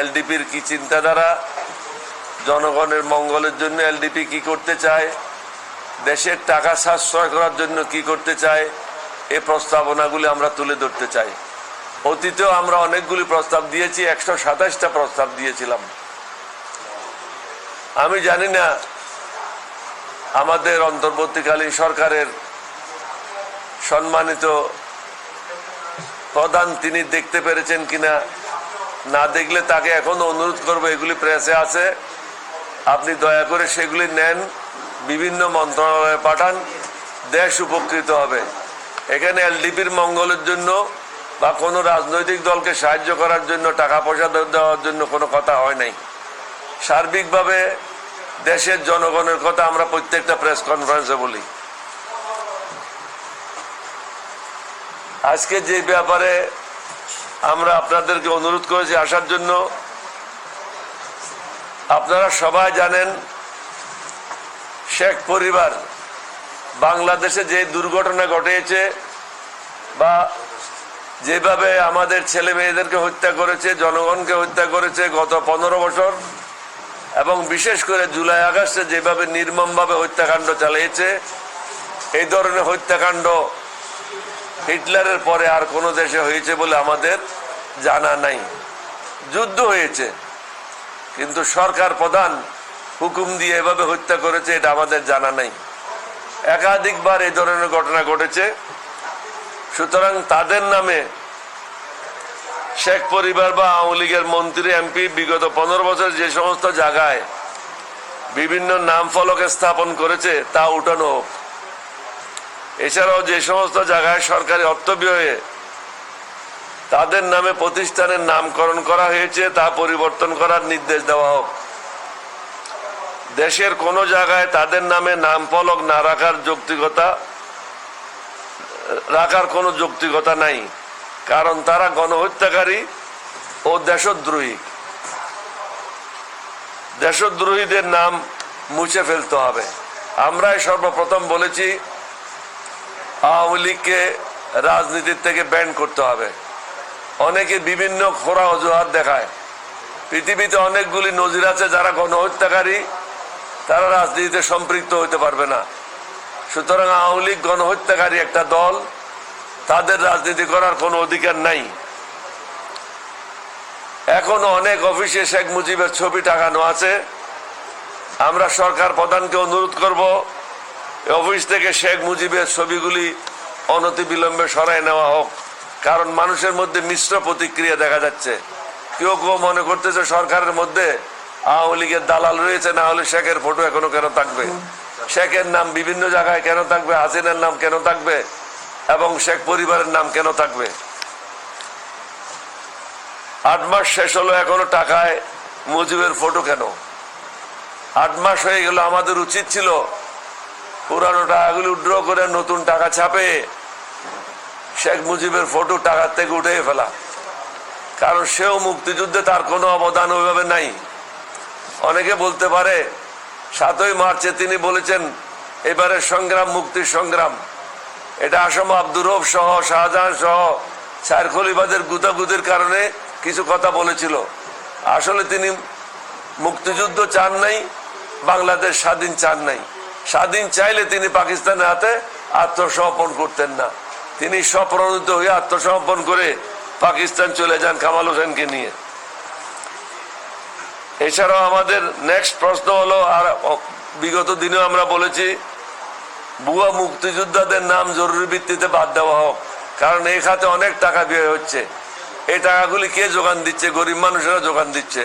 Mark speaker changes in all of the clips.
Speaker 1: এলডিপির কি চিন্তাধারা? জনগণের মঙ্গলের জন্য এলডিপি কি করতে চায়? দেশের টাকা সাশ্রয় করার জন্য কি করতে চায়? এ প্রস্তাবনাগুলি আমরা তুলে ধরতে চাই। অতীতেও আমরা অনেকগুলি প্রস্তাব দিয়েছি, একশো সাতাশটা প্রস্তাব দিয়েছিলাম। আমি জানি না, আমাদের অন্তর্বর্তীকালীন সরকারের সম্মানিত প্রধান তিনি দেখতে পেরেছেন কিনা। না দেখলে তাকে এখন অনুরোধ করব, এগুলি প্রেসে আছে। আপনি দয়া করে সেগুলি নেন, বিভিন্ন মন্ত্রণালয়ে পাঠান, দেশ উপকৃত হবে। এখানে এলডিপির মঙ্গলের জন্য বা কোনো রাজনৈতিক দলকে সাহায্য করার জন্য, টাকা পয়সা দেওয়ার জন্য কোনো কথা হয় নাই। সার্বিকভাবে দেশের জনগণের কথা আমরা প্রত্যেকটা প্রেস কনফারেন্সে বলি। আজকে যে ব্যাপারে আমরা আপনাদেরকে অনুরোধ করেছি আসার জন্য আপনারা সবাই জানেন, শেখ পরিবার বাংলাদেশে যে দুর্ঘটনা ঘটেছে বা যেভাবে আমাদের ছেলে মেয়েদেরকে হত্যা করেছে, জনগণকে হত্যা করেছে গত পনেরো বছর, এবং বিশেষ করে জুলাই আগস্টে যেভাবে নির্মমভাবে হত্যাকাণ্ড চালিয়েছে, এই ধরনের হত্যাকাণ্ড হিটলারের পরে আর কোনো দেশে হয়েছে বলে আমাদের জানা নাই। যুদ্ধ হয়েছে। কিন্তু সরকার প্রধান হুকুম দিয়ে এভাবে হত্যা করেছে, এটা আমাদের জানা নাই। একাধিকবার এই ধরনের ঘটনা ঘটেছে। সুতরাং তাদের নামে শেখ পরিবার বা আওয়ামী লীগের মন্ত্রী, এমপি, বিগত পনেরো বছর যে সমস্ত জায়গায় বিভিন্ন নাম ফলকে স্থাপন করেছে, তা উঠানো এছাড়াও যে সমস্ত জায়গায় সরকারি অর্থ ব্যয়ে তাদের নামে প্রতিষ্ঠানের নামকরণ করা হয়েছে, তা পরিবর্তন করার নির্দেশ দেওয়া হোক। দেশের কোন জায়গায় তাদের নামে নাম ফলক না রাখার যৌক্তিকতা, রাখার কোনো যৌক্তিকতা নাই। কারণ তারা গণহত্যাকারী ও দেশদ্রোহী। দেশদ্রোহীদের নাম মুছে ফেলতে হবে। আমরাই সর্বপ্রথম বলেছি আওয়ামী লীগকে রাজনীতির থেকে ব্যান করতে হবে। অনেকে বিভিন্ন খোরা অজুহাত দেখায়। পৃথিবীতে অনেকগুলি নজির আছে যারা গণহত্যাকারী, তারা রাজনীতিতে সম্পৃক্ত হতে পারবে না। সুতরাং আওয়ামী লীগ গণহত্যাকারী একটা দল, তাদের রাজনীতি করার কোনো অধিকার নাই। এখনও অনেক অফিসে শেখ মুজিবের ছবি টাঙানো আছে। আমরা সরকার প্রধানকে অনুরোধ করব অফিস থেকে শেখ মুজিবের ছবিগুলি অনতি বিলম্বে সরাই নেওয়া হোক, কারণ মানুষের মধ্যে মিশ্র প্রতিক্রিয়া দেখা যাচ্ছে। কেউ কেউ মনে করতেছে সরকারের মধ্যে আওয়ামী লীগের দালাল রয়েছে, না হলে শেখের ফটো এখনও কেন থাকবে? শেখের নাম বিভিন্ন জায়গায় কেন থাকবে? হাসিনের নাম কেন থাকবে? এবং শেখ পরিবারের নাম কেন থাকবে? আট মাস শেষ হলো এখনও টাকায় মুজিবের ফটো কেন? আট মাস হয়ে গেল, আমাদের উচিত ছিল পুরানো টাকাগুলি উড্র করে নতুন টাকা ছাপে। শেখ মুজিবের ফটো টাকার থেকে উঠে ফেলা। কারণ সেও মুক্তিযুদ্ধে তার কোনো অবদান ওইভাবে নাই। অনেকে বলতে পারে, সাতই মার্চে তিনি বলেছেন, এবারের সংগ্রাম মুক্তির সংগ্রাম। এটা আসাম আব্দুর রব সহ, শাহজাহান সহ সার খলিফাদের গুতাগুতির কারণে কিছু কথা বলেছিল। আসলে তিনি মুক্তিযুদ্ধ চান নাই, বাংলাদেশ স্বাধীন চান নাই। স্বাধীন চাইলে তিনি পাকিস্তানের হাতে আত্মসমর্পণ করতেন না। তিনি স্বপ্রণিত হয়ে আত্মসমর্পণ করে পাকিস্তান চলে যান কামাল হোসেনকে নিয়ে। এছাড়াও আমাদের নেক্সট প্রশ্ন হলো, আর বিগত দিনেও আমরা বলেছি বুয়া মুক্তিযোদ্ধাদের নাম জরুরি ভিত্তিতে বাদ দেওয়া হোক, কারণ এই খাতে অনেক টাকা ব্যয় হচ্ছে। এই টাকাগুলি কে যোগান দিচ্ছে? গরিব মানুষেরা যোগান দিচ্ছে।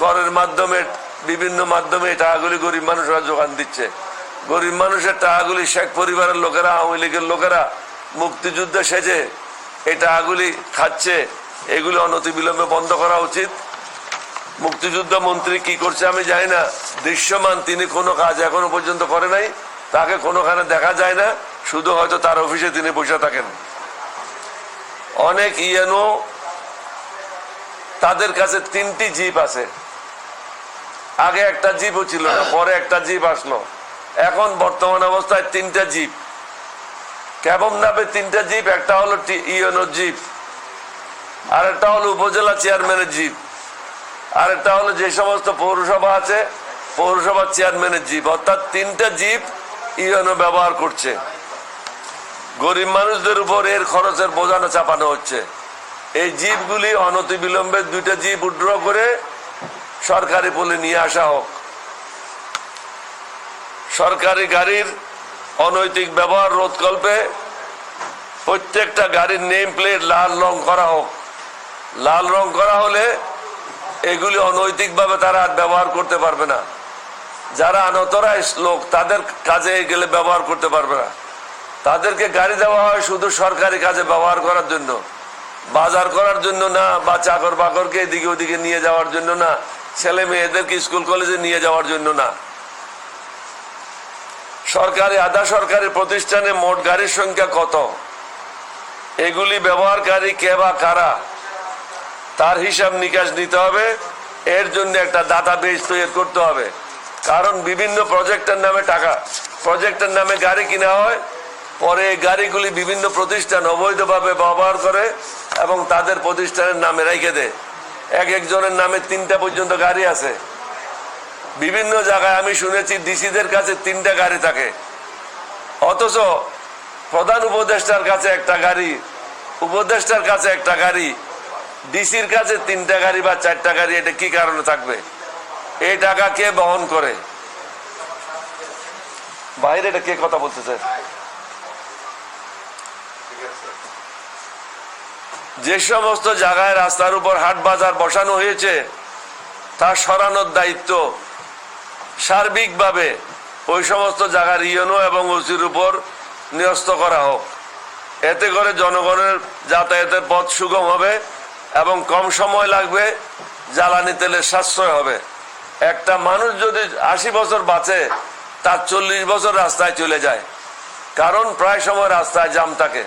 Speaker 1: করের মাধ্যমে, বিভিন্ন মাধ্যমে এই টাকাগুলি গরিব মানুষেরা যোগান দিচ্ছে। গরিব মানুষের টাকাগুলি শেখ পরিবারের লোকেরা, আওয়ামী লীগের লোকেরা মুক্তিযুদ্ধে সেজে এই টাকাগুলি খাচ্ছে। এগুলি অনতি বিলম্বে বন্ধ করা উচিত। মুক্তিযুদ্ধ মন্ত্রী কি করছে আমি জানি না। দৃশ্যমান তিনি কোনো কাজ এখনও পর্যন্ত করে নাই। তাকে কোনোখানে দেখা যায় না। শুধু হয়তো তার অফিসে তিনি বসে থাকেন। অনেক ইয়েনো তাদের কাছে তিনটি জিপ আছে। আগে একটা জিপও ছিল না, পরে একটা জিপ আসলো। এখন বর্তমান অবস্থায় তিনটা জিপ। কেমন নামে তিনটা জীব একটা হলো ইয়েনো জিপ আর একটা হলো উপজেলা চেয়ারম্যানের জীব আর একটা হলো যে সমস্ত পৌরসভা আছে পৌরসভার চেয়ারম্যানের জীব অর্থাৎ তিনটা জিপ ইউএনও ব্যবহার করছে। গরিব মানুষদের উপর এর খরচের বোঝানো চাপানো হচ্ছে। এই জিপগুলি অনতিবিলম্বে দুইটা জিপ উড্র করে সরকারি পলে নিয়ে আসা হোক। সরকারি গাড়ির অনৈতিক ব্যবহার রোধকল্পে প্রত্যেকটা গাড়ির নেম প্লেট লাল রং করা হোক। লাল রং করা হলে এগুলি অনৈতিকভাবে তারা আর ব্যবহার করতে পারবে না। যারা আনতরায় লোক, তাদের কাজে গেলে ব্যবহার করতে পারবে না। তাদেরকে গাড়ি দেওয়া হয় শুধু সরকারি কাজে ব্যবহার করার জন্য। বাজার করার জন্য না, বা চাকর বাকরকে এদিকে ওদিকে নিয়ে যাওয়ার জন্য না ছেলে মেয়েদেরকে স্কুল কলেজে নিয়ে যাওয়ার জন্য না। সরকারি, আধা সরকারি প্রতিষ্ঠানে মোট গাড়ির সংখ্যা কত? এগুলি ব্যবহারকারী কে বা কারা? তার হিসাব নিকাশ নিতে হবে। এর জন্য একটা ডাটা বেস তৈরি করতে হবে। কারণ বিভিন্ন প্রজেক্টের নামে টাকা, প্রজেক্টের নামে গাড়ি কিনা হয়। পরে এই গাড়িগুলি বিভিন্ন প্রতিষ্ঠান অবৈধভাবে ব্যবহার করে এবং তাদের প্রতিষ্ঠানের নামে রেখে দেয়। এক একজনের নামে তিনটা পর্যন্ত গাড়ি আছে। বিভিন্ন জায়গায় আমি শুনেছি ডিসিদের কাছে তিনটা গাড়ি থাকে। অথচ প্রধান উপদেষ্টার কাছে একটা গাড়ি, উপদেষ্টার কাছে একটা গাড়ি, ডিসির কাছে তিনটা গাড়ি বা চারটা গাড়ি, এটা কি কারণে থাকবে? এই টাকা কে বহন করে? বাইরে এটা কে কথা বলতেছে? যে সমস্ত জায়গায় রাস্তার উপর হাট বাজার বসানো হয়েছে, তা সরানোর দায়িত্ব সার্বিকভাবে ওই সমস্ত জায়গার ইয়নো এবং ওসির উপর ন্যস্ত করা হোক। এতে করে জনগণের যাতায়াতের পথ সুগম হবে এবং কম সময় লাগবে, জ্বালানি তেলের সাশ্রয় হবে। একটা মানুষ যদি আশি বছর বাঁচে, তার চল্লিশ বছর রাস্তায় চলে যায়। কারণ প্রায় সময় রাস্তায় জাম থাকে।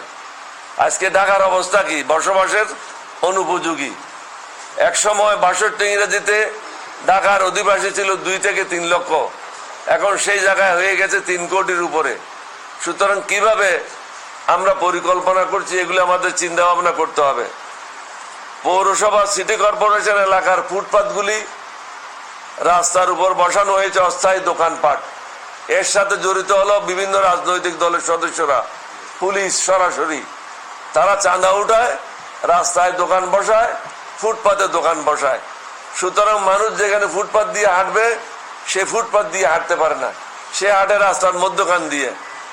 Speaker 1: আজকে ঢাকার অবস্থা কি? বসবাসের অনুপযোগী। এক সময় বাষট্টি ইংরেজিতে ঢাকার অধিবাসী ছিল দুই থেকে তিন লক্ষ। এখন সেই জায়গায় হয়ে গেছে তিন কোটির উপরে। সুতরাং কীভাবে আমরা পরিকল্পনা করছি এগুলো আমাদের চিন্তা ভাবনা করতে হবে। পৌরসভা, সিটি কর্পোরেশন এলাকার ফুটপাতগুলি রাস্তার উপর বসানো হয়েছে অস্থায়ী দোকানপাট। এর সাথে জড়িত হলো বিভিন্ন রাজনৈতিক দলের সদস্যরা, পুলিশ সরাসরি। তারা চাঁদা উঠায়, রাস্তায় দোকান বসায়, ফুটপাতে দোকান বসায়। সুতরাং মানুষ যেখানে ফুটপাত দিয়ে হাঁটবে, সে ফুটপাত দিয়ে হাঁটতে পারে না। সে হাঁটে রাস্তার মধ্যখান দিয়ে,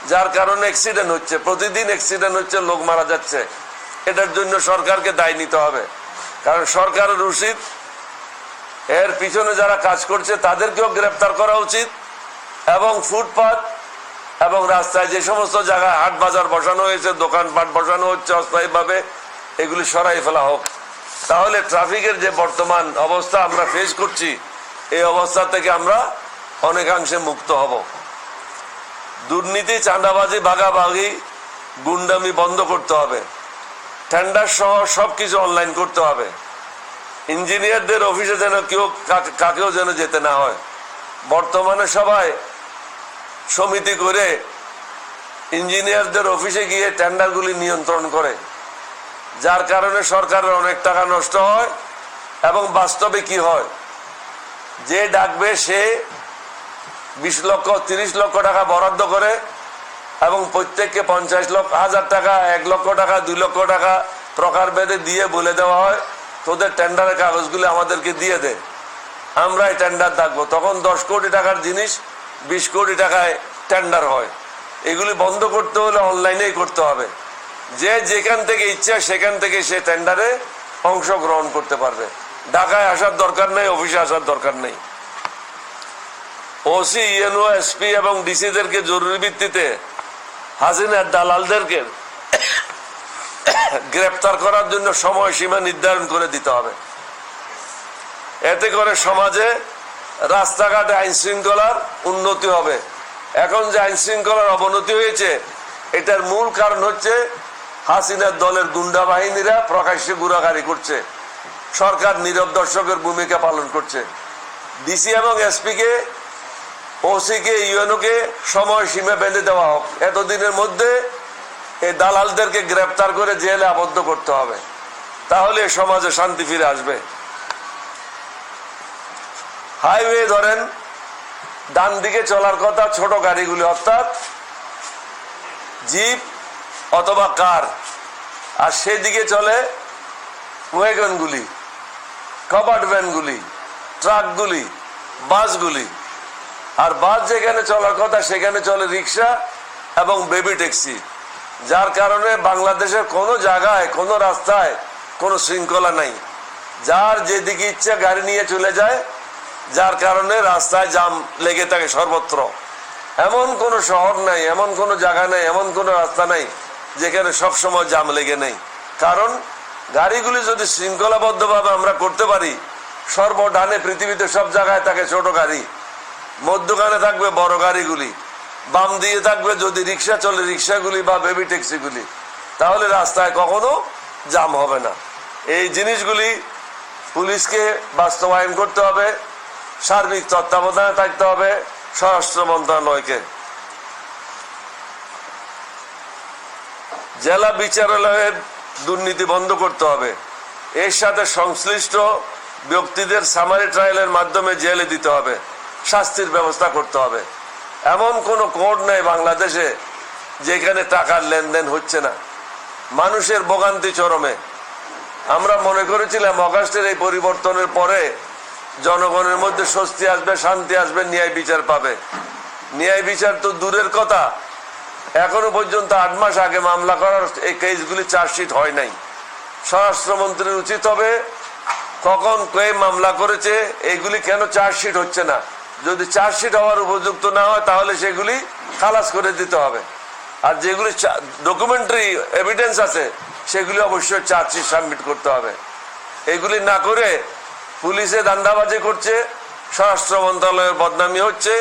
Speaker 1: যার কারণে অ্যাক্সিডেন্ট হচ্ছে। প্রতিদিন অ্যাক্সিডেন্ট হচ্ছে, লোক মারা যাচ্ছে। এটার জন্য সরকারকে দায় নিতে হবে। কারণ সরকারের উচিত, এর পিছনে যারা কাজ করছে, তাদেরকেও গ্রেপ্তার করা উচিত। এবং ফুটপাত এবং রাস্তায় যে সমস্ত জায়গায় হাট বাজার বসানো হয়েছে, দোকানপাট বসানো হচ্ছে অস্থায়ীভাবে, এগুলি সরাই ফেলা হোক। তাহলে ট্রাফিকের যে বর্তমান অবস্থা আমরা ফেস করছি, এই অবস্থা থেকে আমরা অনেকাংশে মুক্ত হব। দুর্নীতি, চাঁদাবাজি, ভাগাভাগি, গুন্ডামি বন্ধ করতে হবে। টেন্ডার সহ সব কিছু অনলাইন করতে হবে। ইঞ্জিনিয়ারদের অফিসে যেন কেউ কাকেও যেন যেতে না হয়। বর্তমানে সবাই সমিতি করে ইঞ্জিনিয়ারদের অফিসে গিয়ে টেন্ডারগুলি নিয়ন্ত্রণ করে। যার কারণে সরকারের অনেক টাকা নষ্ট হয় এবং বাস্তবে কি হয়? যে ডাকবে সে বিশ লক্ষ, তিরিশ লক্ষ টাকা বরাদ্দ করে এবং প্রত্যেককে পঞ্চাশ লক্ষ, হাজার টাকা, এক লক্ষ টাকা, দুই লক্ষ টাকা প্রকার বেঁধে দিয়ে বলে দেওয়া হয়। তোদের টেন্ডারের কাগজগুলি আমাদেরকে দিয়ে দে। আমরাই টেন্ডার থাকব তখন দশ কোটি টাকার জিনিস বিশ কোটি টাকায় টেন্ডার হয়। এগুলি বন্ধ করতে হলে অনলাইনেই করতে হবে। যে যেখান থেকে ইচ্ছা সেখান থেকে সে টেন্ডারে অংশগ্রহণ করতে পারবে। ঢাকায় আসার দরকার নেই, অফিসে আসার দরকার নেই। ওসি ইএনও এসপি এবং ডিসিদেরকে জরুরি ভিত্তিতে হাসিনার দালালদেরকে গ্রেপ্তার করার জন্য সময়সীমা নির্ধারণ করে দিতে হবে। এতে করে সমাজে রাস্তাঘাটে আইন শৃঙ্খলার উন্নতি হবে। এখন যে আইন শৃঙ্খলার অবনতি হয়েছে, এটার মূল কারণ হচ্ছে হাসিনার দলের গুন্ডা বাহিনীরা প্রকাশ্যে গুড়াগাড়ি করছে। সরকার নীরব দর্শকের ভূমিকা পালন করছে। ডিসি এবং এসপিকে, ওসিকে, ইউএনওকে সময় সীমা বেঁধে দেওয়া হোক। এতদিনের মধ্যে এই দালালদেরকে গ্রেপ্তার করে জেলে আবদ্ধ করতে হবে। তাহলে সমাজে শান্তি ফিরে আসবে। হাইওয়ে ধরেন ডান দিকে চলার কথা ছোট গাড়িগুলি, অর্থাৎ জিপ অথবা কার? আর সেদিকে চলে ওয়েগনগুলি কভার্ড ভ্যানগুলি, ট্রাকগুলি, বাসগুলি। আর বাস যেখানে চলার কথা, সেখানে চলে রিক্সা এবং বেবি ট্যাক্সি, যার কারণে বাংলাদেশের কোনো জায়গায়, কোনো রাস্তায় কোনো শৃঙ্খলা নাই। যার যেদিকে ইচ্ছা গাড়ি নিয়ে চলে যায়, যার কারণে রাস্তায় জাম লেগে থাকে সর্বত্র। এমন কোনো শহর নাই, এমন কোনো জায়গা নাই, এমন কোনো রাস্তা নাই যেখানে সবসময় জাম লেগে নেই। কারণ গাড়িগুলি যদি শৃঙ্খলাবদ্ধভাবে আমরা করতে পারি সর্বডানে পৃথিবীতে সব জায়গায় থাকে ছোট গাড়ি। মধ্যখানে থাকবে বড় গাড়িগুলি। বাম দিয়ে থাকবে যদি রিক্সা চলে রিক্সাগুলি বা বেবি ট্যাক্সিগুলি। তাহলে রাস্তায় কখনো জাম হবে না। এই জিনিসগুলি পুলিশকে বাস্তবায়ন করতে হবে, সার্বিক তত্ত্বাবধানে থাকতে হবে, স্বরাষ্ট্র মন্ত্রণালয়কে। জেলা বিচারালয়ের দুর্নীতি বন্ধ করতে হবে। এর সাথে সংশ্লিষ্ট ব্যক্তিদের সামারি ট্রায়ালের মাধ্যমে জেলে দিতে হবে। শাস্তির ব্যবস্থা করতে হবে। এমন কোনো কোর্ট নেই বাংলাদেশে যেখানে টাকার লেনদেন হচ্ছে না। মানুষের ভোগান্তি চরমে। আমরা মনে করেছিলাম অগাস্টের এই পরিবর্তনের পরে জনগণের মধ্যে স্বস্তি আসবে, শান্তি আসবে, ন্যায় বিচার পাবে। ন্যায় বিচার তো দূরের কথা। এখনও পর্যন্ত আট মাস আগে মামলা করার এই কেসগুলি চার্জশিট হয় নাই। স্বরাষ্ট্রমন্ত্রীর উচিত হবে কখন কে মামলা করেছে, এগুলি কেন চার্জশিট হচ্ছে না। যদি চার্জশিট হওয়ার উপযুক্ত না হয়, তাহলে সেগুলি খালাস করে দিতে হবে। আর যেগুলি ডকুমেন্টারি এভিডেন্স আছে, সেগুলি অবশ্যই চার্জশিট সাবমিট করতে হবে। এগুলি না করে পুলিশে দান্দাবাজি করছে, স্বরাষ্ট্র মন্ত্রণালয়ের বদনামি হচ্ছে,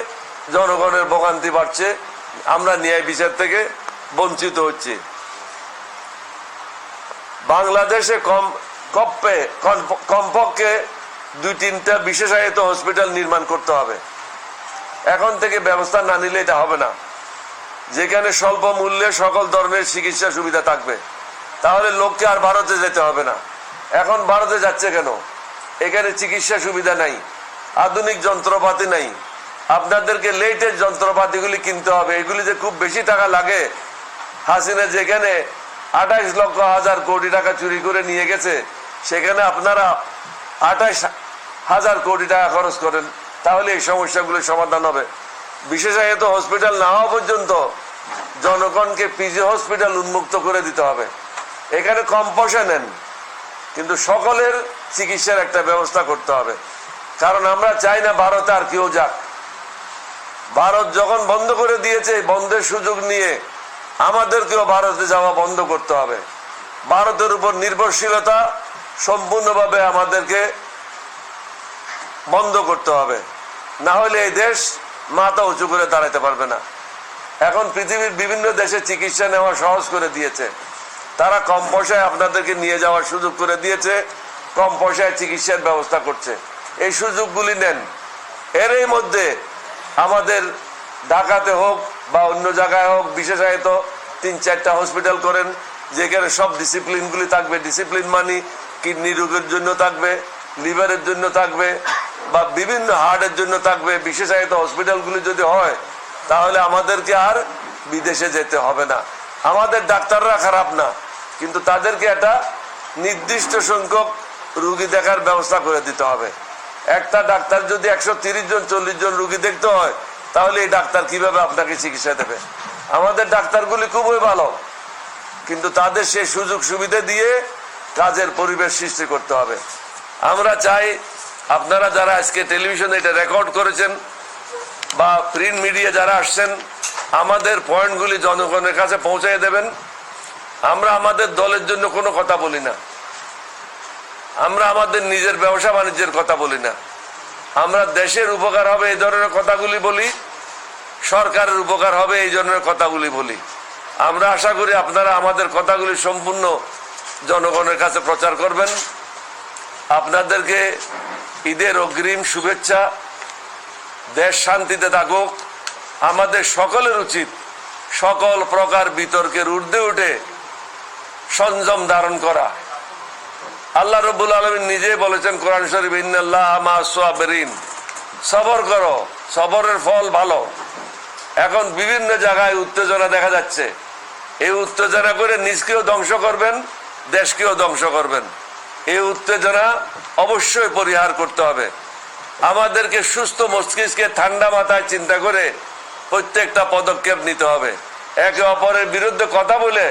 Speaker 1: জনগণের ভোগান্তি বাড়ছে আমরা ন্যায় বিচার থেকে বঞ্চিত হচ্ছি। বাংলাদেশে কম কম- কমপক্ষে দুই তিনটা বিশেষায়িত হসপিটাল নির্মাণ করতে হবে। এখন থেকে ব্যবস্থা না নিলে এটা হবে না। যেখানে স্বল্প মূল্যে সকল ধরনের চিকিৎসা সুবিধা থাকবে, তাহলে লোককে আর ভারতে যেতে হবে না। এখন ভারতে যাচ্ছে কেন? এখানে চিকিৎসা সুবিধা নাই, আধুনিক যন্ত্রপাতি নাই আপনাদেরকে লেটেস্ট যন্ত্রপাতিগুলি কিনতে হবে। এগুলি যে খুব বেশি টাকা লাগে, হাসিনা যেখানে আঠাইশ লক্ষ হাজার কোটি টাকা চুরি করে নিয়ে গেছে, সেখানে আপনারা আঠাইশ হাজার কোটি টাকা খরচ করেন, তাহলে এই সমস্যাগুলির সমাধান হবে। বিশেষায়িত হসপিটাল না হওয়া পর্যন্ত জনগণকে পিজি হসপিটাল উন্মুক্ত করে দিতে হবে। এখানে কম পয়সা নেন, কিন্তু সকলের চিকিৎসার একটা ব্যবস্থা করতে হবে। কারণ আমরা চাই না ভারতে আর কেউ যাক। ভারত যখন বন্ধ করে দিয়েছে, বন্ধের সুযোগ নিয়ে আমাদেরকেও ভারতে যাওয়া বন্ধ করতে হবে। ভারতের উপর নির্ভরশীলতা সম্পূর্ণভাবে আমাদেরকে বন্ধ করতে হবে। না হলে এই দেশ মাথা উঁচু করে দাঁড়াতে পারবে না। এখন পৃথিবীর বিভিন্ন দেশে চিকিৎসা নেওয়া সহজ করে দিয়েছে। তারা কম পয়সায় আপনাদেরকে নিয়ে যাওয়ার সুযোগ করে দিয়েছে, কম পয়সায় চিকিৎসার ব্যবস্থা করছে। এই সুযোগগুলি নেন। এরই মধ্যে আমাদের ঢাকাতে হোক বা অন্য জায়গায় হোক, বিশেষায়িত তিন চারটা হসপিটাল করেন, যেখানে সব ডিসিপ্লিনগুলি থাকবে। ডিসিপ্লিন মানি কিডনি রোগের জন্য থাকবে, লিভারের জন্য থাকবে, বা বিভিন্ন হার্টের জন্য থাকবে। বিশেষায়িত হসপিটালগুলি যদি হয়, তাহলে আমাদেরকে আর বিদেশে যেতে হবে না। আমাদের ডাক্তাররা খারাপ না, কিন্তু তাদেরকে একটা নির্দিষ্ট সংখ্যক রুগী দেখার ব্যবস্থা করে দিতে হবে। একটা ডাক্তার যদি একশো জন, চল্লিশ জন রুগী দেখতে হয়, তাহলে এই ডাক্তার কীভাবে আপনাকে চিকিৎসা দেবে? আমাদের ডাক্তারগুলি খুবই ভালো, কিন্তু তাদের সেই সুযোগ সুবিধা দিয়ে কাজের পরিবেশ সৃষ্টি করতে হবে। আমরা চাই আপনারা যারা আজকে টেলিভিশনে এটা রেকর্ড করেছেন বা প্রিন্ট মিডিয়া যারা আসছেন, আমাদের পয়েন্টগুলি জনগণের কাছে পৌঁছে দেবেন। আমরা আমাদের দলের জন্য কোনো কথা বলি না। আমরা আমাদের নিজের ব্যবসা বাণিজ্যের কথা বলি না। আমরা দেশের উপকার হবে এই ধরনের কথাগুলি বলি, সরকারের উপকার হবে এই ধরনের কথাগুলি বলি। আমরা আশা করি আপনারা আমাদের কথাগুলি সম্পূর্ণ জনগণের কাছে প্রচার করবেন। আপনাদেরকে ঈদের অগ্রিম শুভেচ্ছা, দেশ শান্তিতে থাকুক। আমাদের সকলের উচিত সকল প্রকার বিতর্কের ঊর্ধ্বে উঠে সংযম ধারণ করা। আল্লাহ রব্বুল আলমিন নিজে বলেছেন কোরআন শরীফ মা সাবিরিন। সবর করো, সবরের ফল ভালো। এখন বিভিন্ন জায়গায় উত্তেজনা দেখা যাচ্ছে। এই উত্তেজনা করে নিজকেও ধ্বংস করবেন, দেশকেও ধ্বংস করবেন। এই উত্তেজনা অবশ্যই পরিহার করতে হবে। আমাদেরকে সুস্থ মস্তিষ্কে ঠান্ডা মাথায় চিন্তা করে প্রত্যেকটা পদক্ষেপ নিতে হবে। একে অপরের বিরুদ্ধে কথা বলে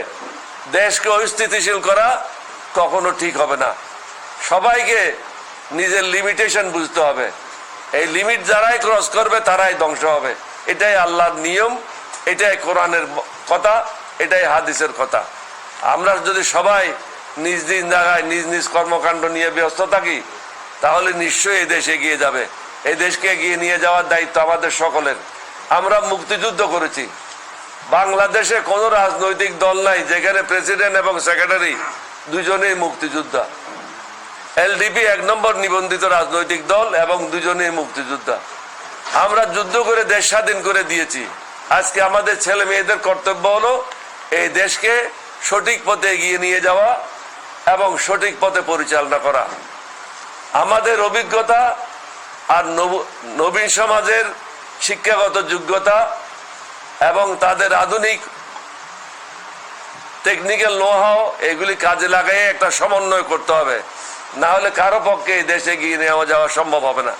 Speaker 1: দেশকে অস্থিতিশীল করা কখনো ঠিক হবে না। সবাইকে নিজের লিমিটেশন বুঝতে হবে। এই লিমিট যারাই ক্রস করবে, তারাই ধ্বংস হবে। এটাই আল্লাহর নিয়ম, এটাই কোরআনের কথা, এটাই হাদিসের কথা। আমরা যদি সবাই নিজ নিজ জায়গায়, নিজ নিজ কর্মকাণ্ড নিয়ে ব্যস্ত থাকি, তাহলে নিশ্চয়ই এই দেশ এগিয়ে যাবে। এই দেশকে এগিয়ে নিয়ে যাওয়ার দায়িত্ব আমাদের সকলের। আমরা মুক্তিযুদ্ধ করেছি। বাংলাদেশে কোনো রাজনৈতিক দল নাই যেখানে প্রেসিডেন্ট এবং সেক্রেটারি দুজনেই মুক্তিযোদ্ধা। এলডিপি এক নম্বর নিবন্ধিত রাজনৈতিক দল এবং দুজনেই মুক্তিযোদ্ধা। আমরা যুদ্ধ করে দেশ স্বাধীন করে দিয়েছি। আজকে আমাদের ছেলে মেয়েদের কর্তব্য হলো এই দেশকে সঠিক পথে এগিয়ে নিয়ে যাওয়া এবং সঠিক পথে পরিচালনা করা। আমাদের অভিজ্ঞতা আর নব- নবীন সমাজের শিক্ষাগত যোগ্যতা এবং তাদের আধুনিক টেকনিক্যাল নোহাও এগুলি কাজে লাগাই একটা সমন্বয় করতে হবে। না হলে কারও পক্ষে এই দেশে গিয়ে নেওয়া যাওয়া সম্ভব হবে না।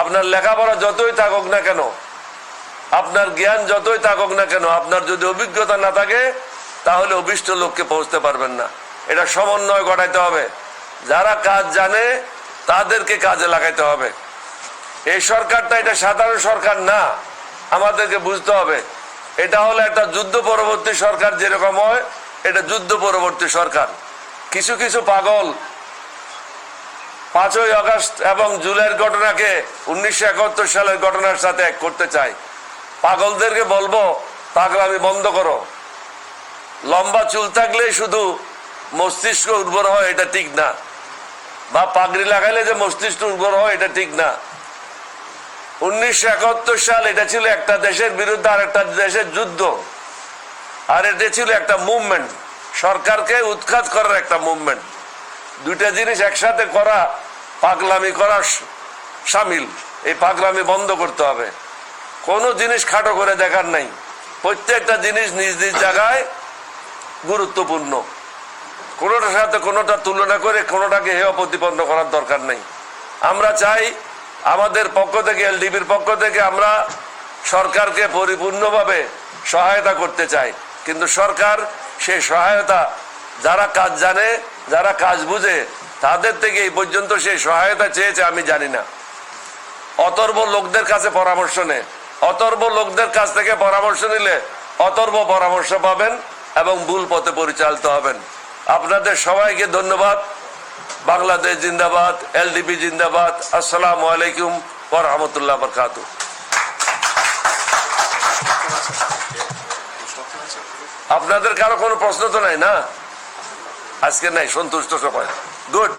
Speaker 1: আপনার লেখাপড়া যতই থাকুক না কেন, আপনার জ্ঞান যতই থাকুক না কেন, আপনার যদি অভিজ্ঞতা না থাকে, তাহলে অভিষ্ট লোককে পৌঁছতে পারবেন না। এটা সমন্বয় ঘটাইতে হবে। যারা কাজ জানে, তাদেরকে কাজে লাগাইতে হবে। এই সরকারটা এটা সাধারণ সরকার না, আমাদেরকে বুঝতে হবে। এটা হলো একটা যুদ্ধ পরবর্তী সরকার যেরকম হয় এটা যুদ্ধ পরবর্তী সরকার। কিছু কিছু পাগল পাঁচই আগস্ট এবং জুলাইয়ের ঘটনাকে উনিশশো একাত্তর সালের ঘটনার সাথে এক করতে চাই পাগলদেরকে বলব, পাগলামি বন্ধ করো। লম্বা চুল থাকলেই শুধু মস্তিষ্ক উর্বর হয়, এটা ঠিক না। বা পাগড়ি লাগাইলে যে মস্তিষ্ক উর্বর হয়, এটা ঠিক না। উনিশশো একাত্তর সাল, এটা ছিল একটা দেশের বিরুদ্ধে আর একটা দেশের যুদ্ধ। আর এটা ছিল একটা মুভমেন্ট সরকারকে উৎখাত করার একটা মুভমেন্ট দুইটা জিনিস একসাথে করা, পাগলামি করা সামিল। এই পাগলামি বন্ধ করতে হবে। কোনো জিনিস খাটো করে দেখার নাই। প্রত্যেকটা জিনিস নিজ নিজ জায়গায় গুরুত্বপূর্ণ। কোনোটার সাথে কোনোটা তুলনা করে কোনোটাকে হেয় প্রতিপন্ন করার দরকার নেই। আমরা চাই আমাদের পক্ষ থেকে, এলডিবির পক্ষ থেকে আমরা সরকারকে পরিপূর্ণভাবে সহায়তা করতে চাই। কিন্তু সরকার সেই সহায়তা, যারা কাজ জানে, যারা কাজ বুঝে, তাদের থেকে এই পর্যন্ত সেই সহায়তা চেয়েছে আমি জানি না। অতর্ব লোকদের কাছে পরামর্শ নে। অতর্ব লোকদের কাছ থেকে পরামর্শ নিলে অতর্ব পরামর্শ পাবেন এবং ভুল পথে পরিচালিত হবেন। আপনাদের সবাইকে ধন্যবাদ। বাংলাদেশ জিন্দাবাদ, এলডিপি জিন্দাবাদ, আসসালামু আলাইকুম রহমতুল্লাহ বরকাত আপনাদের কারও কোনো প্রশ্ন তো নাই না? আজকে নাই সন্তুষ্ট সবাই। গুড